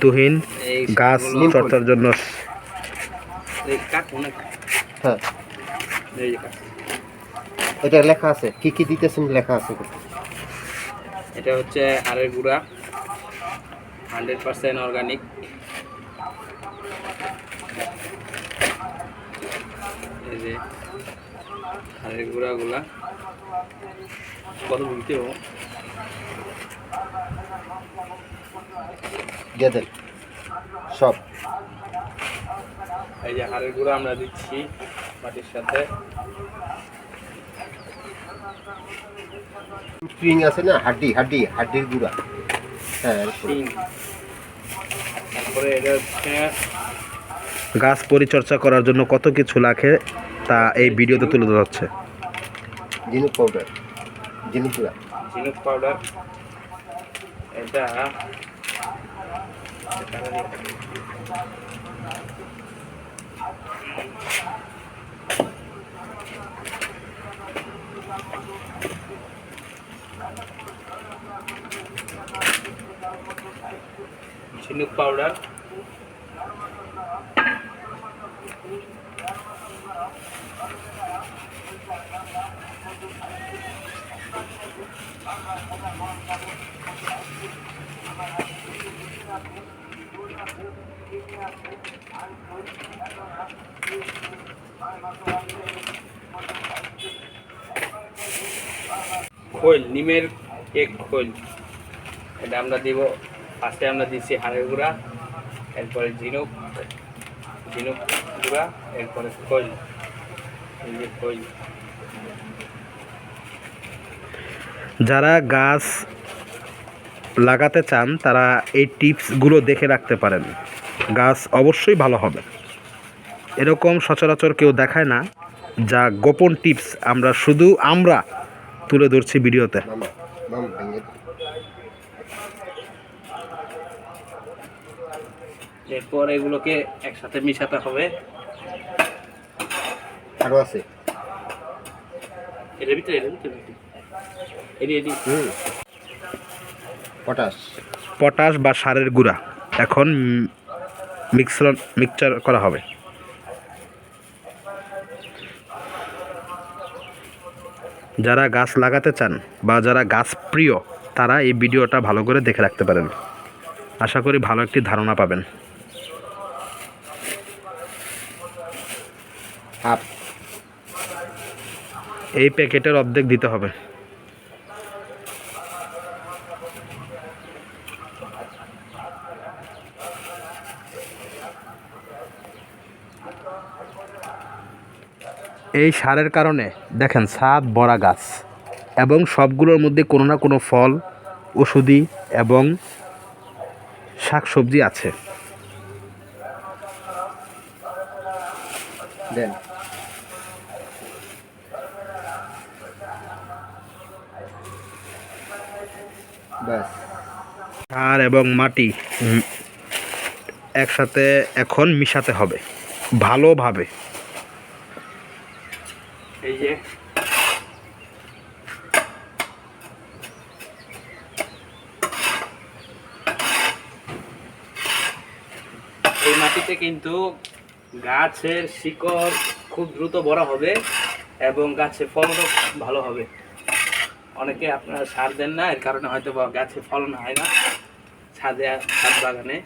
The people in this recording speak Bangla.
তুহিন এই গাছ চর্চার জন্য। হ্যাঁ। এটা লেখা আছে কি কি দিতেছেন লেখা আছে। এটা হচ্ছে হাড়ের গুঁড়া হান্ড্রেড পার্সেন্ট অর্গানিক। এই যে হাড়ের গুঁড়াগুলা। কত বলতে দেন। সব। এই যে হাড়ের গুঁড়া আমরা দিচ্ছি মাটির সাথে। স্প্রিং আছে না? হাড্ডি হাড্ডি হাড্ডির গুঁড়া। হ্যাঁ তারপরে এটা হচ্ছে গাছ পরিচর্যা করার জন্য কত কিছু লাগে তা এই ভিডিওতে তুলে ধরা হচ্ছে। ঝিনুক পাউডার। ঝিনুক গুঁড়া। ঝিনুক পাউডার। এটা ঝিনুক পাউডার খোল, নিমের এক খোল। এটা আমরা দিব, ফার্স্টে আমরা দিচ্ছি হাড়ের গুঁড়া, এরপরে ঝিনুক ঝিনুক গুঁড়া, এরপরে খোল। খোল। যারা গাছ লাগাতে চান তারা এই টিপসগুলো দেখে রাখতে পারেন। গাছ অবশ্যই ভালো হবে। এরকম সচরাচর কেউ দেখায় না যা গোপন টিপস। আমরা শুধু আমরা তুলে ধরছি ভিডিওতে। এরপর এগুলোকে একসাথে মিশাতে হবে। আরও আছে। এর ভিতরে এর ভিতরে। এডি এডি হুম। পটাশ। পটাশ বা সারের গুঁড়া। এখন মিক্সর মিক্সচার করা হবে। যারা গাছ লাগাতে চান বা যারা গাছ প্রিয় তারা এই ভিডিওটা ভালো করে দেখে রাখতে পারেন। আশা করি ভালো একটি ধারণা পাবেন। এই প্যাকেটের অর্ধেক দিতে হবে। এই সারের কারণে দেখেন সাত বড়া গাছ এবং সবগুলোর মধ্যে কোনো না কোনো ফল, ওষুধি এবং শাকসবজি আছে। ব্যাস। সার এবং মাটি একসাথে এখন মিশাতে হবে, ভালোভাবে। এই যে। এই মাটিতে কিন্তু গাছের শিকড় খুব দ্রুত বড় হবে এবং গাছের ফলনও ভালো হবে। অনেকে আপনারা সার দেন না, এর কারণে হয়তো গাছে ফলন হয় না। ছাদে, ছাদ বাগানে।